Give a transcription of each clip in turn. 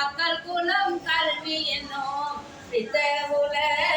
மக்கள் குலம் கல்வி என்னும் பித்த உலக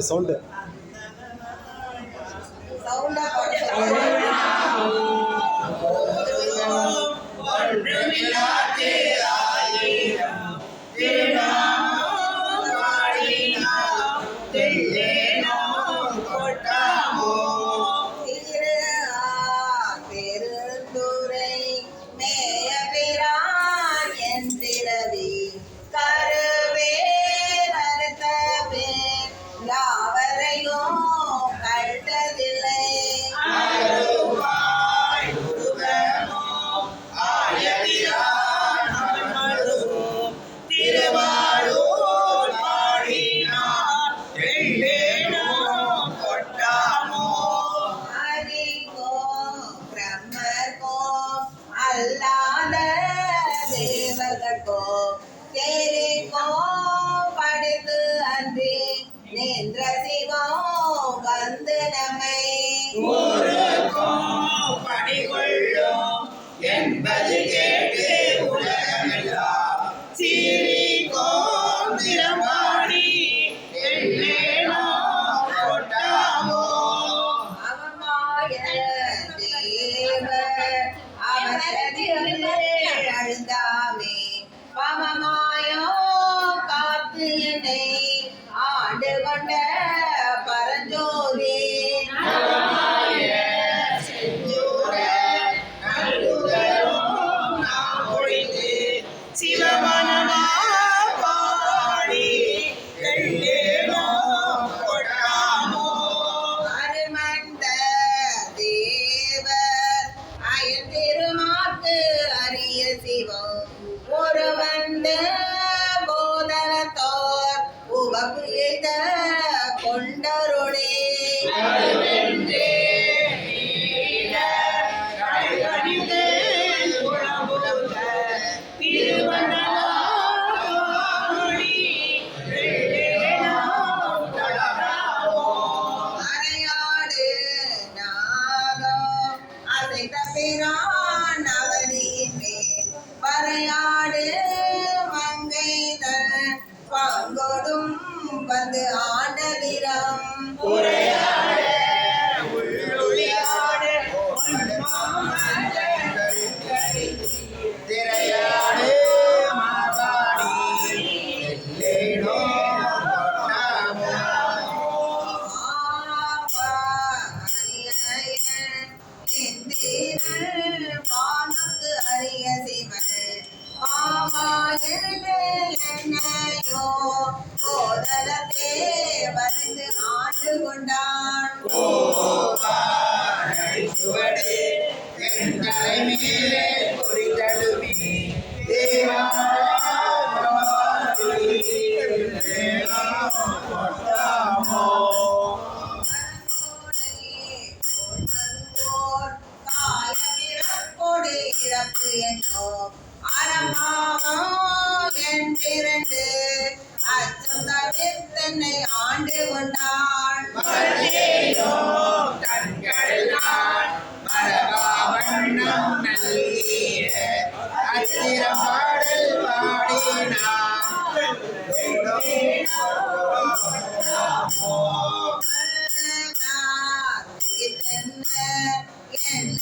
സൗണ്ട് அழைத்து கொண்டான் என் தலைமையிலே குறித்தடுமே தேவா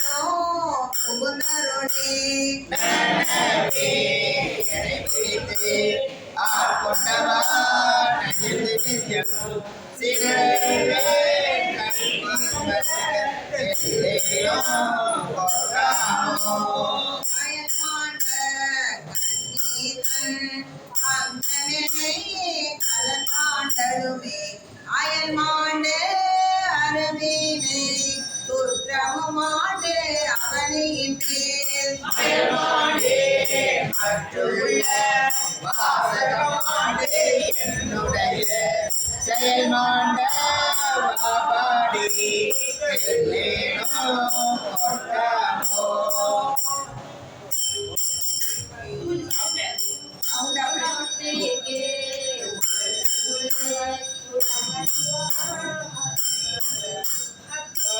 சரணோ புகுந்தருளே கலந்தாண்டருமே அயல் மாண்டு அரபினே துற்றமுமாடு அவனையின் மேல் மற்றுள்ள வாசகமாடு என்னுடைய செயல்மாண்ட பாடி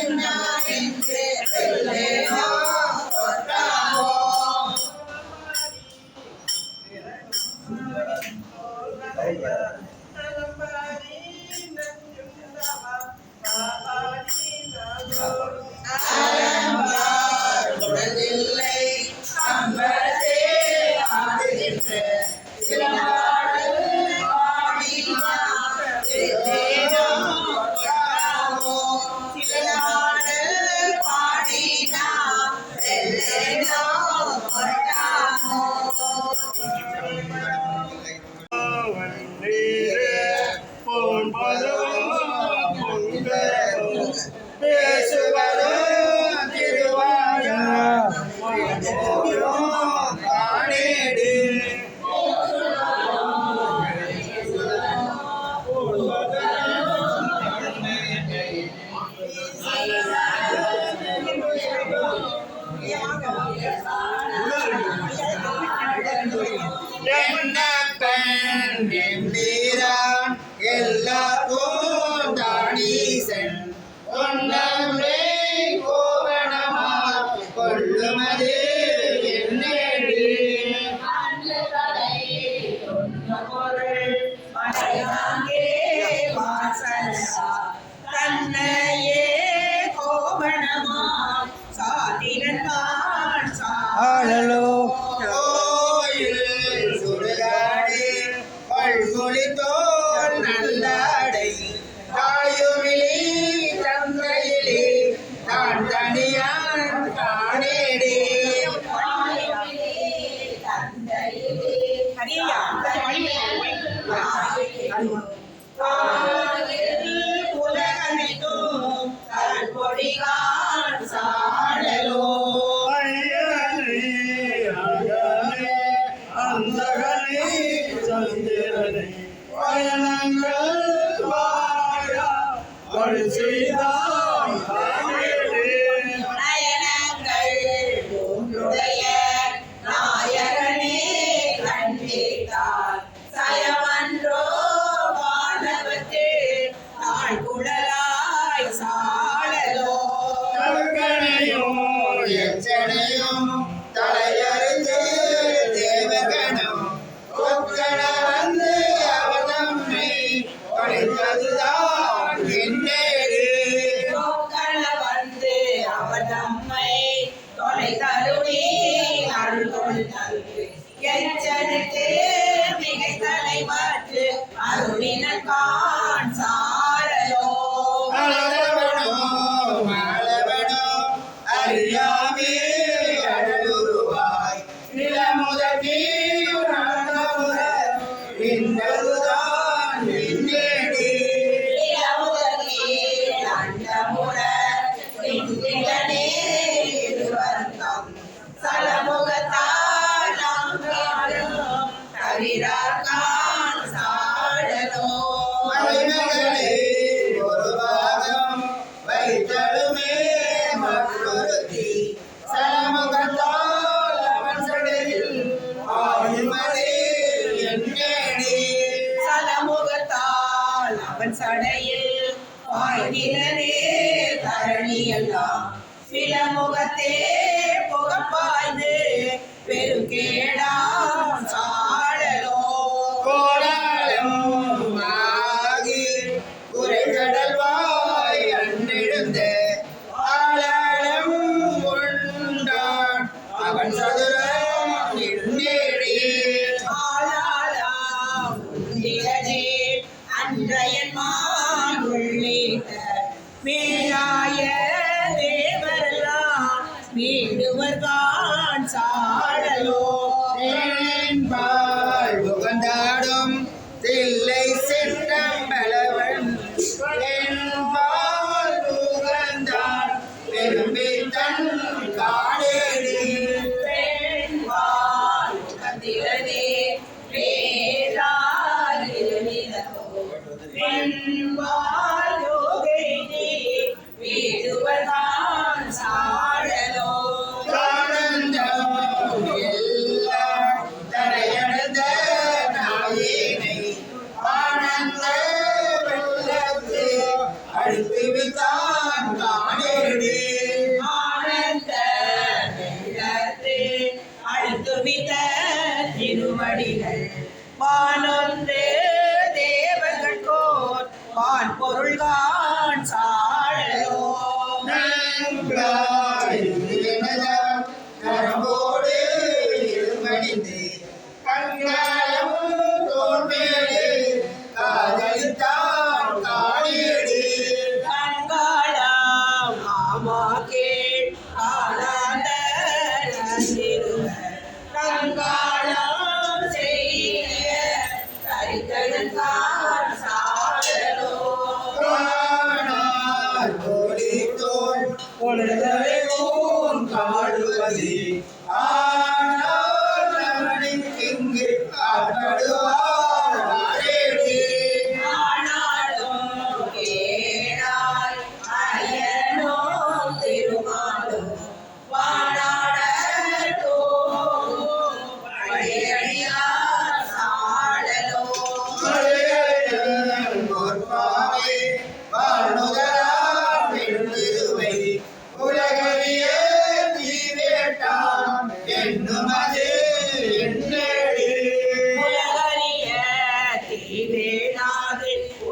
Tonight.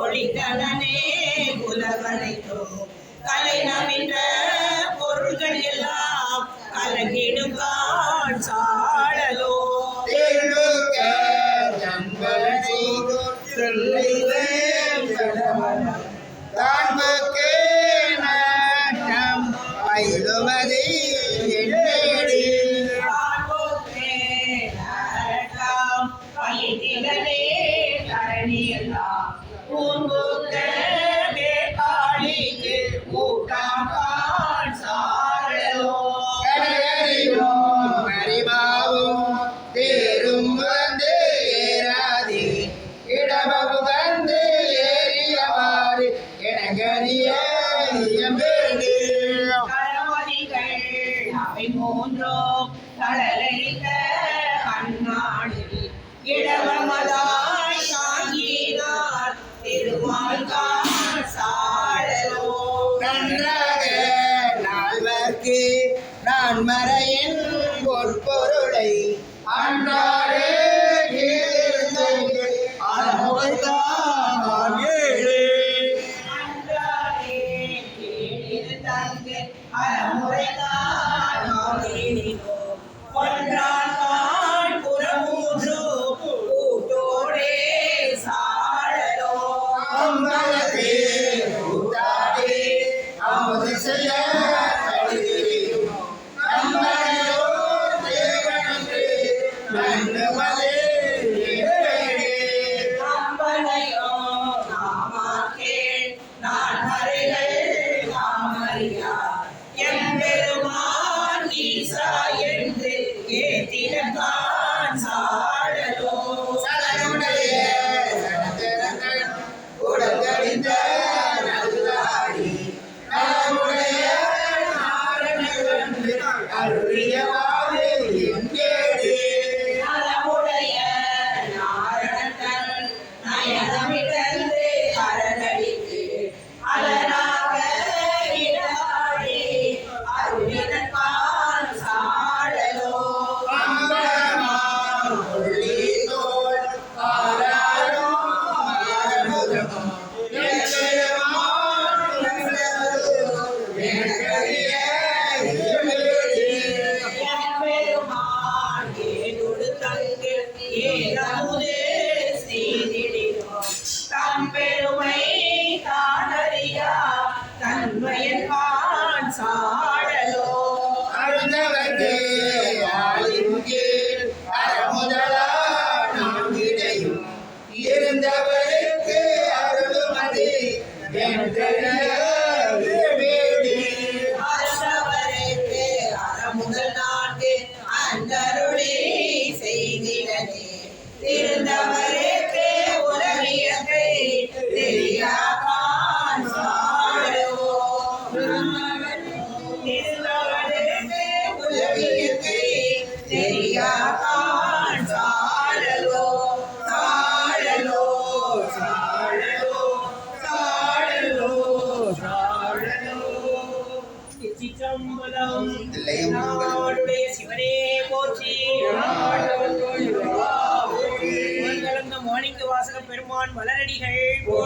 ஒளிகலனே உலகனைத்தும் கலைனம் என்ற பொருள்கள் எல்லாம் கலங்கிடும் காட்சா. தெரியா